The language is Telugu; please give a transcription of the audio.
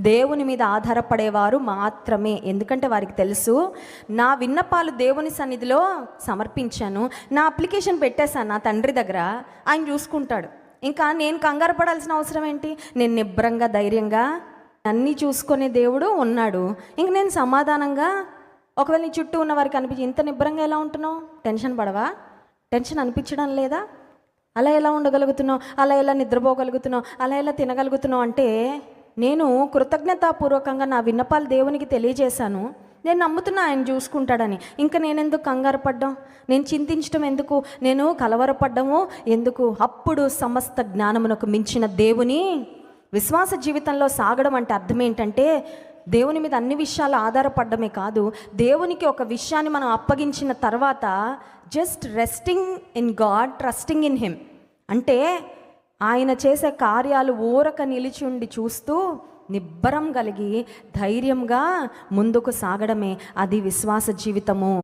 దేవుని మీద ఆధారపడేవారు మాత్రమే. ఎందుకంటే వారికి తెలుసు నా విన్నపాలు దేవుని సన్నిధిలో సమర్పించాను నా అప్లికేషన్ పెట్టేశాను నా తండ్రి దగ్గర ఆయన చూసుకుంటాడు. ఇంకా నేను కంగారు పడాల్సిన అవసరం ఏంటి? నేను నిబ్రంగా ధైర్యంగా అన్నీ చూసుకునే దేవుడు ఉన్నాడు. ఇంక నేను సమాధానంగా ఒకవేళ నీ చుట్టూ ఉన్న వారికి అనిపించి ఇంత నిబ్రంగా ఎలా ఉంటున్నావు? టెన్షన్ పడవా? టెన్షన్ అనిపించడం లేదా? అలా ఎలా ఉండగలుగుతున్నావు? అలా ఎలా నిద్రపోగలుగుతున్నావు? అలా ఎలా తినగలుగుతున్నావు? అంటే నేను కృతజ్ఞతాపూర్వకంగా నా విన్నపాలు దేవునికి తెలియజేశాను. నేను నమ్ముతున్నా ఆయన చూసుకుంటాడని. ఇంకా నేనెందుకు కంగారు పడ్డం? నేను చింతించడం ఎందుకు? నేను కలవరపడ్డము ఎందుకు? అప్పుడు సమస్త జ్ఞానమునకు మించిన దేవుని విశ్వాస జీవితంలో సాగడం అంటే అర్థం ఏంటంటే దేవుని మీద అన్ని విషయాలు ఆధారపడమే కాదు. దేవునికి ఒక విషయాన్ని మనం అప్పగించిన తర్వాత just resting in God trusting in him అంటే ఆయన చేసే కార్యాలు ఊరక నిలిచి ఉండి చూస్తూ నిబ్బరం కలిగి ధైర్యంగా ముందుకు సాగడమే అది విశ్వాస జీవితము.